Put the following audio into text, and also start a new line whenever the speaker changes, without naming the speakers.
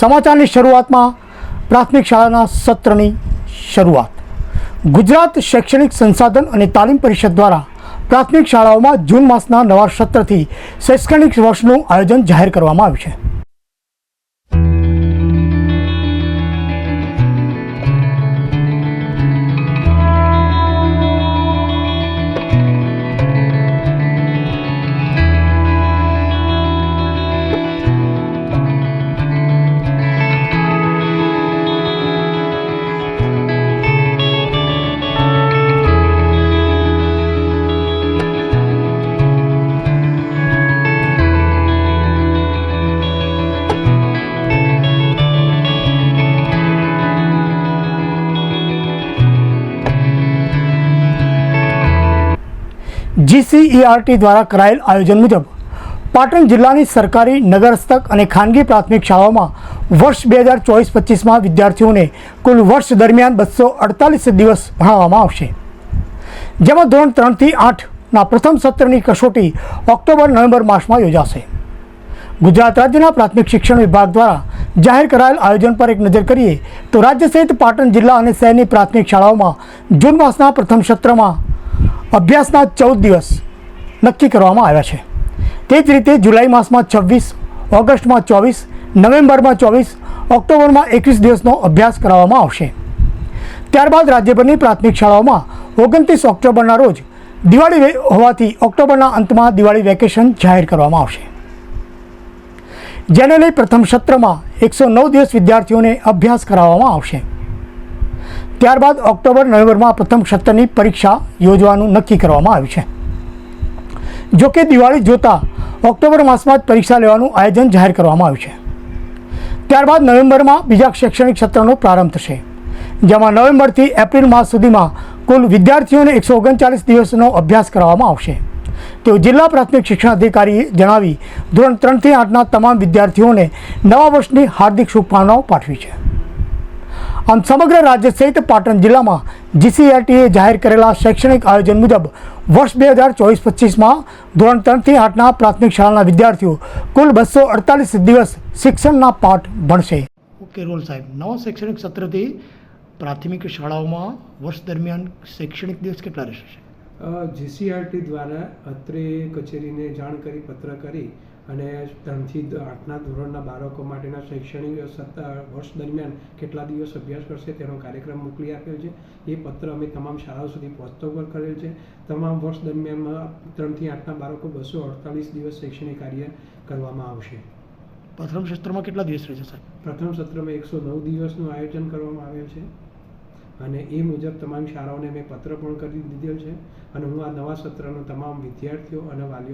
સમાચારની શરૂઆતમાં પ્રાથમિક શાળાના સત્રની શરૂઆત. ગુજરાત શૈક્ષણિક સંસાધન અને તાલીમ પરિષદ દ્વારા પ્રાથમિક શાળાઓમાં જૂન માસના નવા સત્રથી શૈક્ષણિક વર્ષનું આયોજન જાહેર કરવામાં આવ્યું છે. જીસીઈઆરટી દ્વારા કરાયેલ આયોજન મુજબ પાટણ જિલ્લાની સરકારી નગરસ્તક અને ખાનગી પ્રાથમિક શાળાઓમાં વર્ષ બે હજાર ચોવીસ પચીસમાં વિદ્યાર્થીઓને કુલ વર્ષ દરમિયાન બસો અડતાલીસ દિવસ ભણાવવામાં આવશે. જેમાં ધોરણ ત્રણથી આઠના પ્રથમ સત્રની કસોટી ઓક્ટોબર નવેમ્બર માસમાં યોજાશે. ગુજરાત રાજ્યના પ્રાથમિક શિક્ષણ વિભાગ દ્વારા જાહેર કરાયેલ આયોજન પર એક નજર કરીએ તો રાજ્ય સહિત પાટણ જિલ્લા અને શહેરની પ્રાથમિક શાળાઓમાં જૂન માસના પ્રથમ સત્રમાં અભ્યાસના ચૌદ દિવસ નક્કી કરવામાં આવ્યા છે. તે જ રીતે જુલાઈ માસમાં છવ્વીસ, ઓગસ્ટમાં ચોવીસ, નવેમ્બરમાં ચોવીસ, ઓક્ટોબરમાં એકવીસ દિવસનો અભ્યાસ કરાવવામાં આવશે. ત્યારબાદ રાજ્યભરની પ્રાથમિક શાળાઓમાં ઓગણત્રીસ ઓક્ટોબરના રોજ દિવાળી હોવાથી ઓક્ટોબરના અંતમાં દિવાળી વેકેશન જાહેર કરવામાં આવશે. જેને લઈ પ્રથમ સત્રમાં એકસો નવ દિવસ વિદ્યાર્થીઓને અભ્યાસ કરાવવામાં આવશે. ત્યારબાદ ઓક્ટોબર, નવેમ્બરમાં પ્રથમ સત્રની પરીક્ષા યોજવાનું નક્કી કરવામાં આવ્યું છે. જોકે દિવાળી જોતા ઓક્ટોબર માસમાં જ પરીક્ષા લેવાનું આયોજન જાહેર કરવામાં આવ્યું છે. ત્યારબાદ નવેમ્બરમાં બીજા શૈક્ષણિક સત્રનો પ્રારંભ થશે, જેમાં નવેમ્બરથી એપ્રિલ માસ સુધીમાં કુલ વિદ્યાર્થીઓને એકસો ઓગણચાલીસ દિવસનો અભ્યાસ કરાવવામાં આવશે. તેઓ જિલ્લા પ્રાથમિક શિક્ષણ અધિકારીએ જણાવી, ધોરણ ત્રણથી આઠના તમામ વિદ્યાર્થીઓને નવા વર્ષની હાર્દિક શુભકામનાઓ પાઠવી છે. આમ સમગ્ર રાજ્ય સહિત પાટણ જિલ્લામાં જીસીઆરટીએ જાહેર કરેલા શૈક્ષણિક આયોજન મુજબ વર્ષ બે હજાર ચોવીસ પચીસમાં ધોરણ ત્રણથી આઠના પ્રાથમિક શાળાના વિદ્યાર્થીઓ કુલ બસો અડતાલીસ દિવસ શિક્ષણના પાઠ ભણશે. ઓકે, રોલ સાહેબ. નવા શૈક્ષણિક સત્રથી પ્રાથમિક શાળાઓમાં વર્ષ દરમિયાન શૈક્ષણિક દિવસ કેટલા રહેશે?
જીસીઆરટી દ્વારા અત્રે કચેરીને જાણ કરી પત્ર કરી અને ત્રણથી આઠના ધોરણના બાળકો માટેના શૈક્ષણિક સત્તા વર્ષ દરમિયાન કેટલા દિવસ અભ્યાસ કરશે તેનો કાર્યક્રમ મોકલી આપ્યો છે. એ પત્ર અમે તમામ શાળાઓ સુધી પહોંચતો પર કરેલ છે. તમામ વર્ષ દરમિયાનમાં ત્રણથી આઠના બાળકો બસો અડતાલીસ દિવસ શૈક્ષણિક કાર્ય કરવામાં આવશે.
પ્રથમ સત્રમાં કેટલા દિવસ રહેશે સાહેબ?
પ્રથમ સત્રમાં એકસો નવ દિવસનું આયોજન કરવામાં આવેલ છે. અને એ મુજબ તમામ શાળાઓને મેં પત્ર પણ કરી દીધેલ છે. અને હું આ નવા સત્રનો તમામ વિદ્યાર્થીઓ અને વાલીઓ